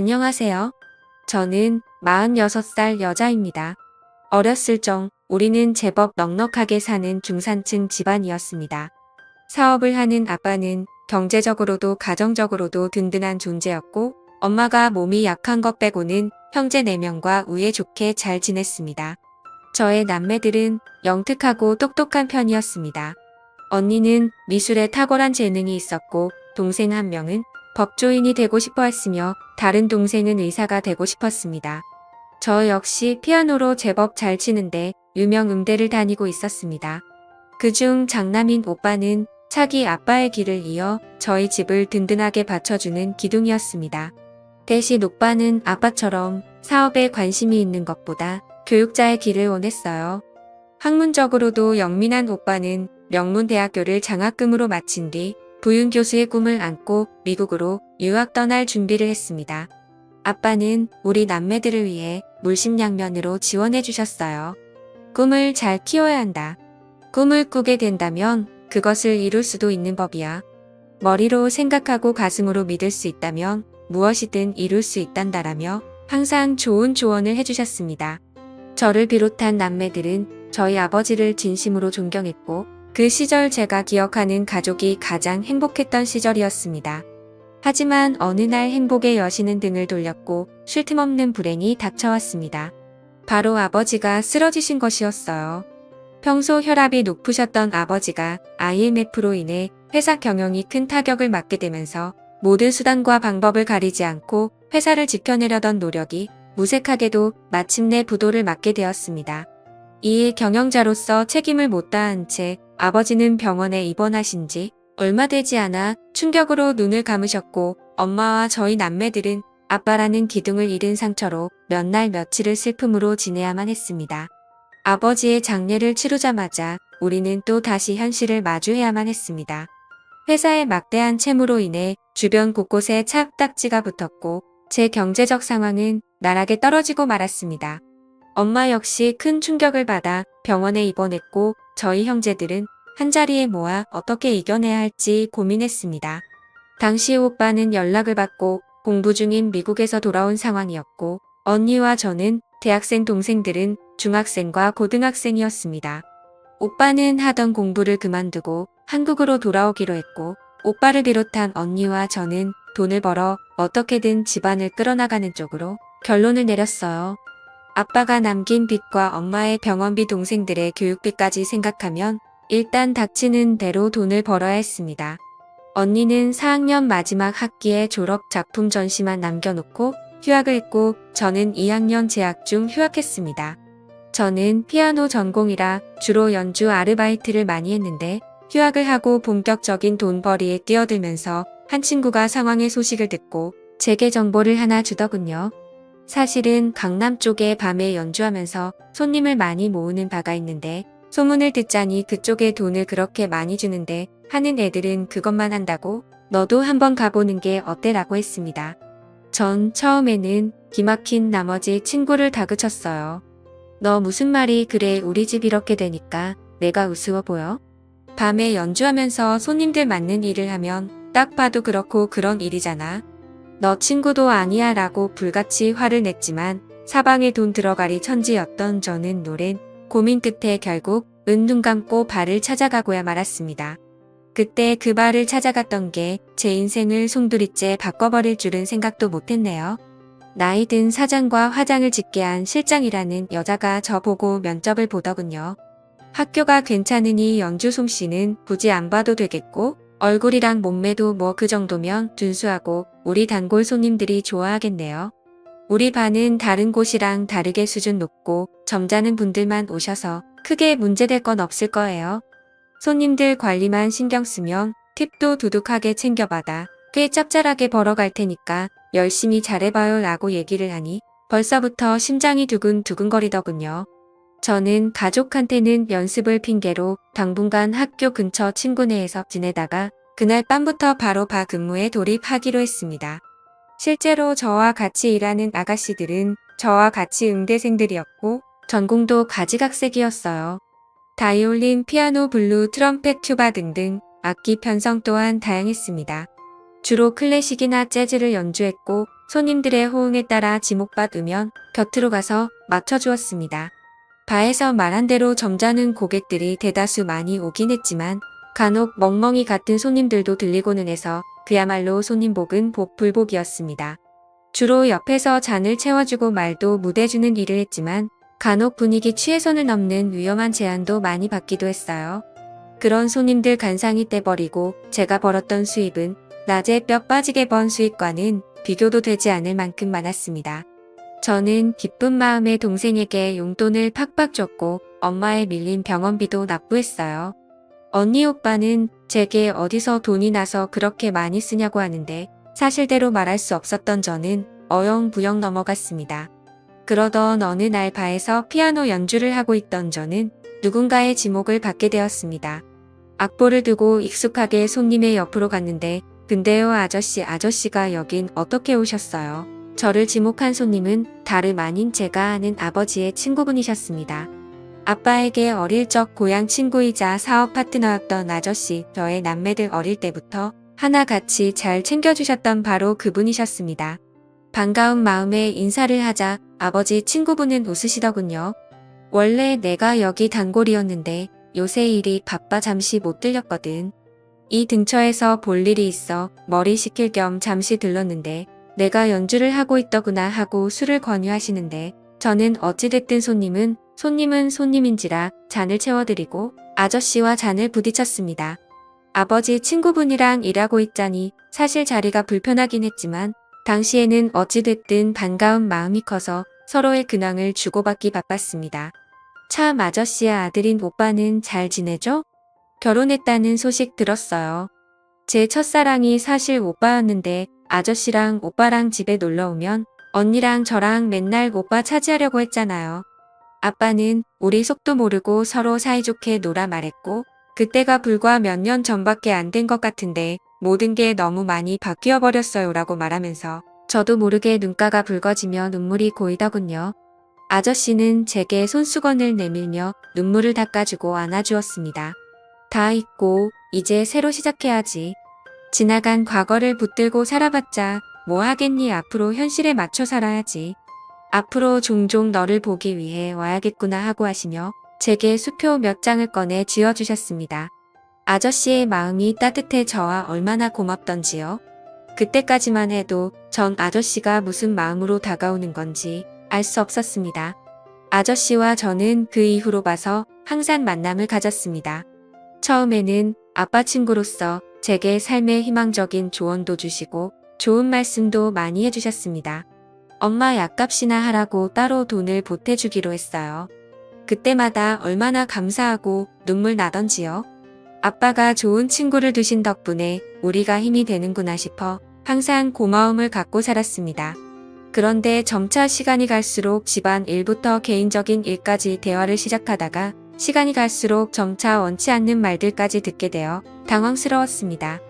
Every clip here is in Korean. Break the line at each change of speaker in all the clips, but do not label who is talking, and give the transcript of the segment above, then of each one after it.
안녕하세요. 저는 46살 여자입니다. 어렸을 적 우리는 제법 넉넉하게 사는 중산층 집안이었습니다. 사업을 하는 아빠는 경제적으로도 가정적으로도 든든한 존재였고 엄마가 몸이 약한 것 빼고는 형제 4명과 우애 좋게 잘 지냈습니다. 저의 남매들은 영특하고 똑똑한 편이었습니다. 언니는 미술에 탁월한 재능이 있었고 동생 한 명은 법조인이 되고 싶어 했으며 다른 동생은 의사가 되고 싶었습니다. 저 역시 피아노로 제법 잘 치는데 유명 음대를 다니고 있었습니다. 그중 장남인 오빠는 차기 아빠의 길을 이어 저희 집을 든든하게 받쳐주는 기둥이었습니다. 대신 오빠는 아빠처럼 사업에 관심이 있는 것보다 교육자의 길을 원했어요. 학문적으로도 영민한 오빠는 명문대학교를 장학금으로 마친 뒤 부윤 교수의 꿈을 안고 미국으로 유학 떠날 준비를 했습니다. 아빠는 우리 남매들을 위해 물심양면으로 지원해 주셨어요. 꿈을 잘 키워야 한다. 꿈을 꾸게 된다면 그것을 이룰 수도 있는 법이야. 머리로 생각하고 가슴으로 믿을 수 있다면 무엇이든 이룰 수 있단다라며 항상 좋은 조언을 해주셨습니다. 저를 비롯한 남매들은 저희 아버지를 진심으로 존경했고 그 시절 제가 기억하는 가족이 가장 행복했던 시절이었습니다. 하지만 어느 날 행복의 여신은 등을 돌렸고 쉴 틈 없는 불행이 닥쳐왔습니다. 바로 아버지가 쓰러지신 것이었어요. 평소 혈압이 높으셨던 아버지가 IMF로 인해 회사 경영이 큰 타격을 맞게 되면서 모든 수단과 방법을 가리지 않고 회사를 지켜내려던 노력이 무색하게도 마침내 부도를 맞게 되었습니다. 이에 경영자로서 책임을 못 다한 채 아버지는 병원에 입원하신 지 얼마 되지 않아 충격으로 눈을 감으셨고 엄마와 저희 남매들은 아빠라는 기둥을 잃은 상처로 몇 날 며칠을 슬픔으로 지내야만 했습니다. 아버지의 장례를 치르자마자 우리는 또 다시 현실을 마주해야만 했습니다. 회사의 막대한 채무로 인해 주변 곳곳에 착딱지가 붙었고 제 경제적 상황은 나락에 떨어지고 말았습니다. 엄마 역시 큰 충격을 받아 병원에 입원했고 저희 형제들은 한자리에 모아 어떻게 이겨내야 할지 고민했습니다. 당시 오빠는 연락을 받고 공부 중인 미국에서 돌아온 상황이었고 언니와 저는 대학생 동생들은 중학생과 고등학생이었습니다. 오빠는 하던 공부를 그만두고 한국으로 돌아오기로 했고 오빠를 비롯한 언니와 저는 돈을 벌어 어떻게든 집안을 끌어나가는 쪽으로 결론을 내렸어요. 아빠가 남긴 빚과 엄마의 병원비 동생들의 교육비까지 생각하면 일단 닥치는 대로 돈을 벌어야 했습니다. 언니는 4학년 마지막 학기에 졸업 작품 전시만 남겨놓고 휴학을 했고 저는 2학년 재학 중 휴학했습니다. 저는 피아노 전공이라 주로 연주 아르바이트를 많이 했는데 휴학을 하고 본격적인 돈벌이에 뛰어들면서 한 친구가 상황의 소식을 듣고 제게 정보를 하나 주더군요. 사실은 강남 쪽에 밤에 연주하면서 손님을 많이 모으는 바가 있는데 소문을 듣자니 그쪽에 돈을 그렇게 많이 주는데 하는 애들은 그것만 한다고 너도 한번 가보는 게 어때라고 했습니다. 전 처음에는 기막힌 나머지 친구를 다그쳤어요. 너 무슨 말이 그래 우리 집 이렇게 되니까 내가 우스워 보여? 밤에 연주하면서 손님들 맞는 일을 하면 딱 봐도 그렇고 그런 일이잖아. 너 친구도 아니야 라고 불같이 화를 냈지만 사방에 돈 들어가리 천지였던 저는 노랜 고민 끝에 결국 은눈 감고 발을 찾아가고야 말았습니다. 그때 그 발을 찾아갔던 게 제 인생을 송두리째 바꿔버릴 줄은 생각도 못했네요. 나이 든 사장과 화장을 짓게 한 실장이라는 여자가 저보고 면접을 보더군요. 학교가 괜찮으니 연주 솜씨는 굳이 안 봐도 되겠고 얼굴이랑 몸매도 뭐 그 정도면 준수하고 우리 단골 손님들이 좋아하겠네요. 우리 반은 다른 곳이랑 다르게 수준 높고 점잖은 분들만 오셔서 크게 문제될 건 없을 거예요. 손님들 관리만 신경 쓰면 팁도 두둑하게 챙겨받아 꽤 짭짤하게 벌어갈 테니까 열심히 잘해봐요 라고 얘기를 하니 벌써부터 심장이 두근두근거리더군요. 저는 가족한테는 연습을 핑계로 당분간 학교 근처 친구네에서 지내다가 그날 밤부터 바로 바 근무에 돌입하기로 했습니다. 실제로 저와 같이 일하는 아가씨들은 저와 같이 응대생들이었고 전공도 가지각색이었어요. 다이올린, 피아노, 블루, 트럼펫, 튜바 등등 악기 편성 또한 다양했습니다. 주로 클래식이나 재즈를 연주했고 손님들의 호응에 따라 지목받 으면 곁으로 가서 맞춰주었습니다. 바에서 말한 대로 점잖은 고객들이 대다수 많이 오긴 했지만 간혹 멍멍이 같은 손님들도 들리고는 해서 그야말로 손님복은 복 불복이었습니다. 주로 옆에서 잔을 채워주고 말도 묻어주는 일을 했지만 간혹 분위기 취해선을 넘는 위험한 제안도 많이 받기도 했어요. 그런 손님들 간상이 떼버리고 제가 벌었던 수입은 낮에 뼈 빠지게 번 수익과는 비교도 되지 않을 만큼 많았습니다. 저는 기쁜 마음에 동생에게 용돈을 팍팍 줬고 엄마의 밀린 병원비도 납부했어요. 언니 오빠는 제게 어디서 돈이 나서 그렇게 많이 쓰냐고 하는데 사실대로 말할 수 없었던 저는 어영부영 넘어갔습니다. 그러던 어느 날 바에서 피아노 연주를 하고 있던 저는 누군가의 지목을 받게 되었습니다. 악보를 두고 익숙하게 손님의 옆으로 갔는데 근데요 아저씨 아저씨가 여긴 어떻게 오셨어요? 저를 지목한 손님은 다름 아닌 제가 아는 아버지의 친구분이셨습니다. 아빠에게 어릴 적 고향 친구이자 사업 파트너였던 아저씨, 저의 남매들 어릴 때부터 하나같이 잘 챙겨주셨던 바로 그분이셨습니다. 반가운 마음에 인사를 하자 아버지 친구분은 웃으시더군요. 원래 내가 여기 단골이었는데 요새 일이 바빠 잠시 못 들렸거든. 이 근처에서 볼 일이 있어 머리 식힐 겸 잠시 들렀는데 내가 연주를 하고 있더구나 하고 술을 권유하시는데 저는 어찌됐든 손님은 손님은 손님인지라 잔을 채워드리고 아저씨와 잔을 부딪혔습니다. 아버지 친구분이랑 일하고 있자니 사실 자리가 불편하긴 했지만 당시에는 어찌됐든 반가운 마음이 커서 서로의 근황을 주고받기 바빴습니다. 참 아저씨의 아들인 오빠는 잘 지내죠? 결혼했다는 소식 들었어요. 제 첫사랑이 사실 오빠였는데 아저씨랑 오빠랑 집에 놀러 오면 언니랑 저랑 맨날 오빠 차지하려고 했잖아요. 아빠는 우리 속도 모르고 서로 사이좋게 놀아 말했고 그때가 불과 몇 년 전밖에 안 된 것 같은데 모든 게 너무 많이 바뀌어 버렸어요 라고 말하면서 저도 모르게 눈가가 붉어지며 눈물이 고이더군요. 아저씨는 제게 손수건을 내밀며 눈물을 닦아주고 안아주었습니다. 다 잊고 이제 새로 시작해야지. 지나간 과거를 붙들고 살아봤자 뭐 하겠니 앞으로 현실에 맞춰 살아야지. 앞으로 종종 너를 보기 위해 와야겠구나 하고 하시며 제게 수표 몇 장을 꺼내 쥐어주셨습니다. 아저씨의 마음이 따뜻해 저와 얼마나 고맙던지요. 그때까지만 해도 전 아저씨가 무슨 마음으로 다가오는 건지 알 수 없었습니다. 아저씨와 저는 그 이후로 봐서 항상 만남을 가졌습니다. 처음에는 아빠 친구로서 제게 삶의 희망적인 조언도 주시고 좋은 말씀도 많이 해주셨습니다. 엄마 약값이나 하라고 따로 돈을 보태주기로 했어요. 그때마다 얼마나 감사하고 눈물 나던지요. 아빠가 좋은 친구를 두신 덕분에 우리가 힘이 되는구나 싶어 항상 고마움을 갖고 살았습니다. 그런데 점차 시간이 갈수록 집안 일부터 개인적인 일까지 대화를 시작하다가 시간이 갈수록 점차 원치 않는 말들까지 듣게 되어 당황스러웠습니다.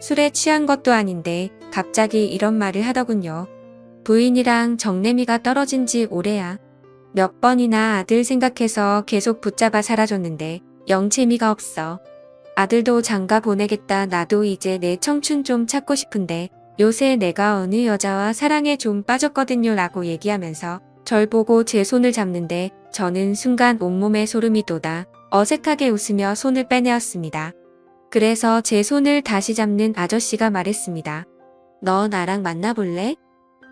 술에 취한 것도 아닌데 갑자기 이런 말을 하더군요. 부인이랑 정내미가 떨어진 지 오래야. 몇 번이나 아들 생각해서 계속 붙잡아 살아줬는데 영 재미가 없어. 아들도 장가 보내겠다 나도 이제 내 청춘 좀 찾고 싶은데 요새 내가 어느 여자와 사랑에 좀 빠졌거든요 라고 얘기하면서 절 보고 제 손을 잡는데 저는 순간 온몸에 소름이 돋아 어색하게 웃으며 손을 빼내었습니다. 그래서 제 손을 다시 잡는 아저씨가 말했습니다. 너 나랑 만나볼래?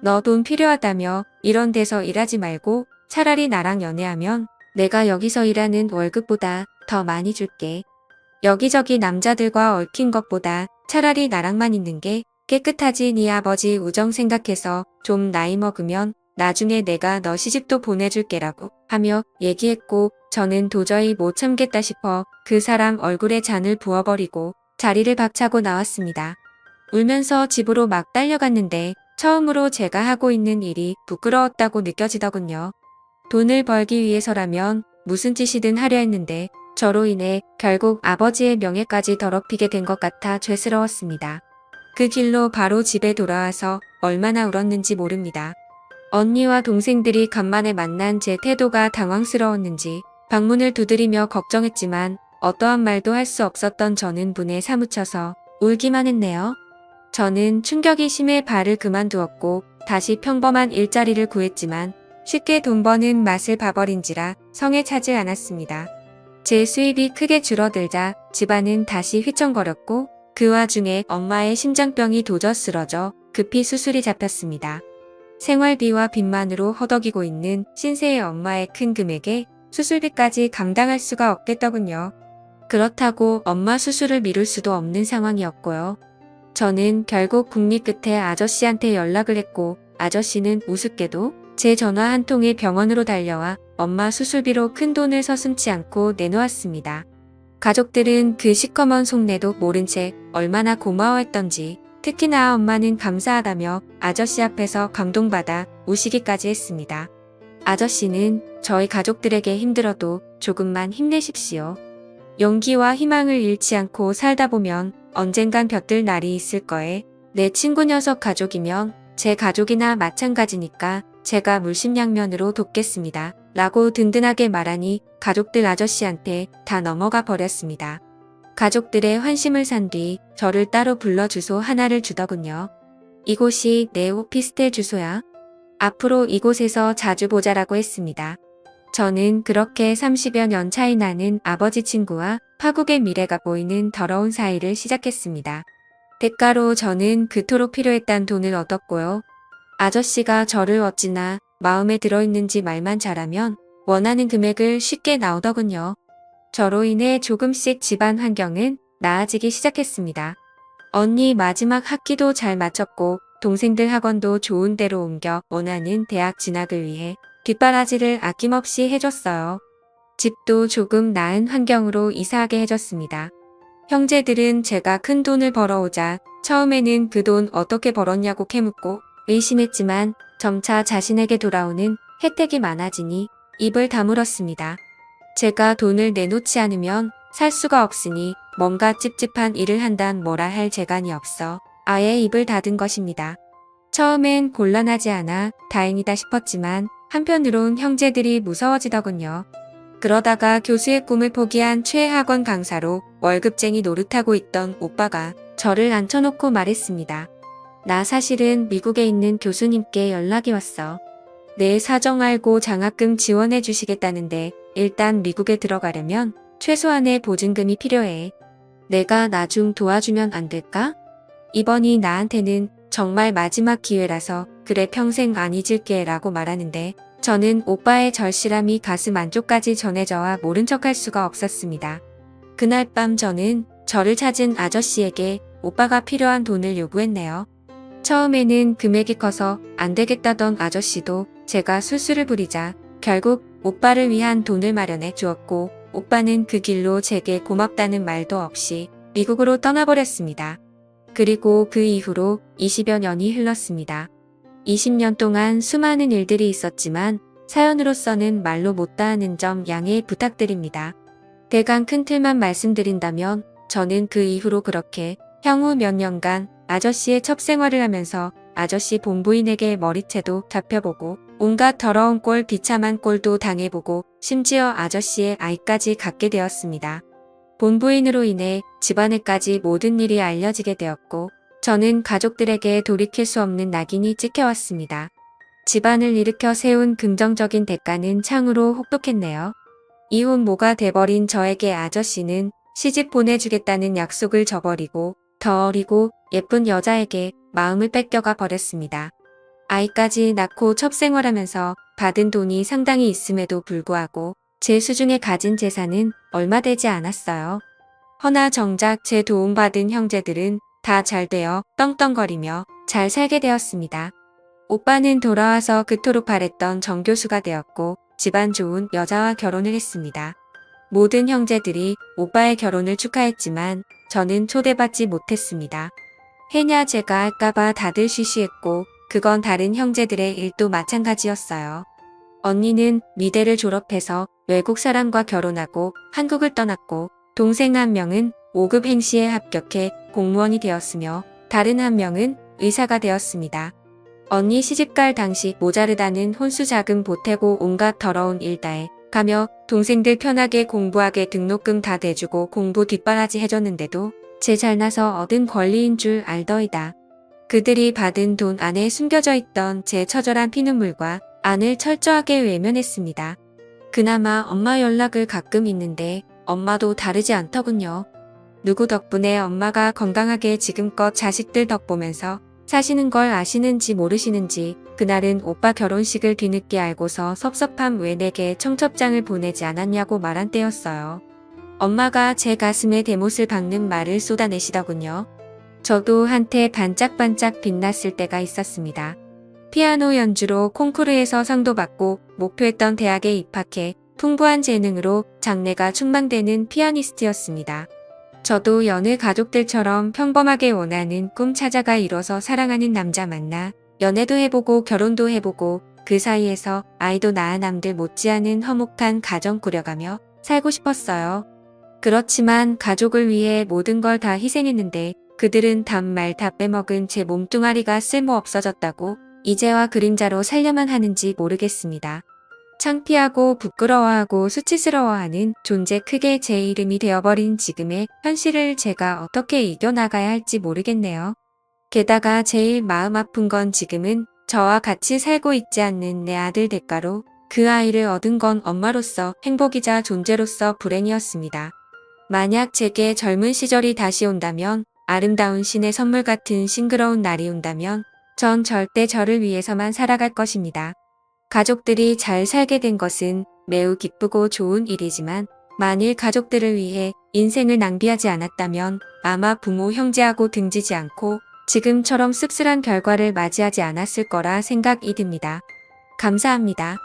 너 돈 필요하다며 이런 데서 일하지 말고 차라리 나랑 연애하면 내가 여기서 일하는 월급보다 더 많이 줄게. 여기저기 남자들과 얽힌 것보다 차라리 나랑만 있는 게 깨끗하지 네 아버지 우정 생각해서 좀 나이 먹으면 나중에 내가 너 시집도 보내줄게라고 하며 얘기했고 저는 도저히 못 참겠다 싶어 그 사람 얼굴에 잔을 부어버리고 자리를 박차고 나왔습니다. 울면서 집으로 막 달려갔는데 처음으로 제가 하고 있는 일이 부끄러웠다고 느껴지더군요. 돈을 벌기 위해서라면 무슨 짓이든 하려 했는데 저로 인해 결국 아버지의 명예까지 더럽히게 된 것 같아 죄스러웠습니다. 그 길로 바로 집에 돌아와서 얼마나 울었는지 모릅니다. 언니와 동생들이 간만에 만난 제 태도가 당황스러웠는지 방문을 두드리며 걱정했지만 어떠한 말도 할 수 없었던 저는 분에 사무쳐서 울기만 했네요. 저는 충격이 심해 발을 그만두었고 다시 평범한 일자리를 구했지만 쉽게 돈 버는 맛을 봐버린지라 성에 차질 않았습니다. 제 수입이 크게 줄어들자 집안은 다시 휘청거렸고 그 와중에 엄마의 심장병이 도저 쓰러져 급히 수술이 잡혔습니다. 생활비와 빚만으로 허덕이고 있는 신세의 엄마의 큰 금액에 수술비까지 감당할 수가 없겠더군요. 그렇다고 엄마 수술을 미룰 수도 없는 상황이었고요. 저는 결국 국리 끝에 아저씨한테 연락을 했고 아저씨는 우습게도 제 전화 한 통에 병원으로 달려와 엄마 수술비로 큰 돈을 서슴지 않고 내놓았습니다. 가족들은 그 시커먼 속내도 모른 채 얼마나 고마워했던지 특히나 엄마는 감사하다며 아저씨 앞에서 감동받아 우시기까지 했습니다. 아저씨는 저희 가족들에게 힘들어도 조금만 힘내십시오. 용기와 희망을 잃지 않고 살다 보면 언젠간 볕들 날이 있을 거에 내 친구 녀석 가족이면 제 가족이나 마찬가지니까 제가 물심양면으로 돕겠습니다. 라고 든든하게 말하니 가족들 아저씨한테 다 넘어가 버렸습니다. 가족들의 환심을 산 뒤 저를 따로 불러 주소 하나를 주더군요. 이곳이 내 오피스텔 주소야. 앞으로 이곳에서 자주 보자라고 했습니다. 저는 그렇게 30여 년 차이 나는 아버지 친구와 파국의 미래가 보이는 더러운 사이를 시작했습니다. 대가로 저는 그토록 필요했던 돈을 얻었고요. 아저씨가 저를 어찌나 마음에 들어있는지 말만 잘하면 원하는 금액을 쉽게 나오더군요. 저로 인해 조금씩 집안 환경은 나아지기 시작했습니다. 언니 마지막 학기도 잘 마쳤고 동생들 학원도 좋은 데로 옮겨 원하는 대학 진학을 위해 뒷바라지를 아낌없이 해줬어요. 집도 조금 나은 환경으로 이사하게 해줬습니다. 형제들은 제가 큰 돈을 벌어오자 처음에는 그 돈 어떻게 벌었냐고 캐묻고 의심했지만 점차 자신에게 돌아오는 혜택이 많아지니 입을 다물었습니다. 제가 돈을 내놓지 않으면 살 수가 없으니 뭔가 찝찝한 일을 한단 뭐라 할 재간이 없어 아예 입을 닫은 것입니다. 처음엔 곤란하지 않아 다행이다 싶었지만 한편으론 형제들이 무서워지더군요. 그러다가 교수의 꿈을 포기한 최학원 강사로 월급쟁이 노릇하고 있던 오빠가 저를 앉혀놓고 말했습니다. 나 사실은 미국에 있는 교수님께 연락이 왔어. 내 사정 알고 장학금 지원해 주시겠다는데 일단 미국에 들어가려면 최소한의 보증금이 필요해. 내가 나중 도와주면 안 될까? 이번이 나한테는 정말 마지막 기회라서 그래 평생 안 잊을게 라고 말하는데 저는 오빠의 절실함이 가슴 안쪽까지 전해져와 모른 척할 수가 없었습니다. 그날 밤 저는 저를 찾은 아저씨에게 오빠가 필요한 돈을 요구했네요. 처음에는 금액이 커서 안 되겠다던 아저씨도 제가 술수를 부리자 결국 오빠를 위한 돈을 마련해 주었고 오빠는 그 길로 제게 고맙다는 말도 없이 미국으로 떠나버렸습니다. 그리고 그 이후로 20여 년이 흘렀습니다. 20년 동안 수많은 일들이 있었지만 사연으로서는 말로 못다하는 점 양해 부탁드립니다. 대강 큰 틀만 말씀드린다면 저는 그 이후로 그렇게 향후 몇 년간 아저씨의 첩생활을 하면서 아저씨 본부인에게 머리채도 잡혀보고 온갖 더러운 꼴 비참한 꼴도 당해보고 심지어 아저씨의 아이까지 갖게 되었습니다. 본부인으로 인해 집안에까지 모든 일이 알려지게 되었고 저는 가족들에게 돌이킬 수 없는 낙인이 찍혀왔습니다. 집안을 일으켜 세운 긍정적인 대가는 창으로 혹독했네요. 이혼 모가 돼버린 저에게 아저씨는 시집 보내주겠다는 약속을 저버리고 더 어리고 예쁜 여자에게 마음을 뺏겨가 버렸습니다. 아이까지 낳고 첩생활하면서 받은 돈이 상당히 있음에도 불구하고 제 수중에 가진 재산은 얼마 되지 않았어요. 허나 정작 제 도움받은 형제들은 다 잘 되어 떵떵거리며 잘 살게 되었습니다. 오빠는 돌아와서 그토록 바랬던 정교수가 되었고 집안 좋은 여자와 결혼을 했습니다. 모든 형제들이 오빠의 결혼을 축하했지만 저는 초대받지 못했습니다. 해냐 제가 할까봐 다들 쉬쉬했고 그건 다른 형제들의 일도 마찬가지였어요. 언니는 미대를 졸업해서 외국 사람과 결혼하고 한국을 떠났고 동생 한 명은 5급 행시에 합격해 공무원이 되었으며 다른 한 명은 의사가 되었습니다. 언니 시집갈 당시 모자르다는 혼수 자금 보태고 온갖 더러운 일 다해 가며 동생들 편하게 공부하게 등록금 다 대주고 공부 뒷바라지 해줬는데도 제 잘나서 얻은 권리인 줄 알더이다. 그들이 받은 돈 안에 숨겨져 있던 제 처절한 피눈물과 안을 철저하게 외면했습니다. 그나마 엄마 연락을 가끔 있는데 엄마도 다르지 않더군요. 누구 덕분에 엄마가 건강하게 지금껏 자식들 덕 보면서 사시는 걸 아시는지 모르시는지 그날은 오빠 결혼식을 뒤늦게 알고서 섭섭함 왜 내게 청첩장을 보내지 않았냐고 말한 때였어요. 엄마가 제 가슴에 대못을 박는 말을 쏟아내시더군요. 저도 한때 반짝반짝 빛났을 때가 있었습니다. 피아노 연주로 콩쿠르에서 상도 받고 목표했던 대학에 입학해 풍부한 재능으로 장래가 충망되는 피아니스트였습니다. 저도 여느 가족들처럼 평범하게 원하는 꿈 찾아가 이뤄서 사랑하는 남자 만나 연애도 해보고 결혼도 해보고 그 사이에서 아이도 낳아 남들 못지않은 화목한 가정 꾸려가며 살고 싶었어요. 그렇지만 가족을 위해 모든 걸 다 희생했는데 그들은 단말 다 빼먹은 제 몸뚱아리가 쓸모 없어졌다고 이제와 그림자로 살려만 하는지 모르겠습니다. 창피하고 부끄러워하고 수치스러워하는 존재 크게 제 이름이 되어버린 지금의 현실을 제가 어떻게 이겨나가야 할지 모르겠네요. 게다가 제일 마음 아픈 건 지금은 저와 같이 살고 있지 않는 내 아들 대가로 그 아이를 얻은 건 엄마로서 행복이자 존재로서 불행이었습니다. 만약 제게 젊은 시절이 다시 온다면 아름다운 신의 선물 같은 싱그러운 날이 온다면 전 절대 저를 위해서만 살아갈 것입니다. 가족들이 잘 살게 된 것은 매우 기쁘고 좋은 일이지만 만일 가족들을 위해 인생을 낭비하지 않았다면 아마 부모 형제하고 등지지 않고 지금처럼 씁쓸한 결과를 맞이하지 않았을 거라 생각이 듭니다. 감사합니다.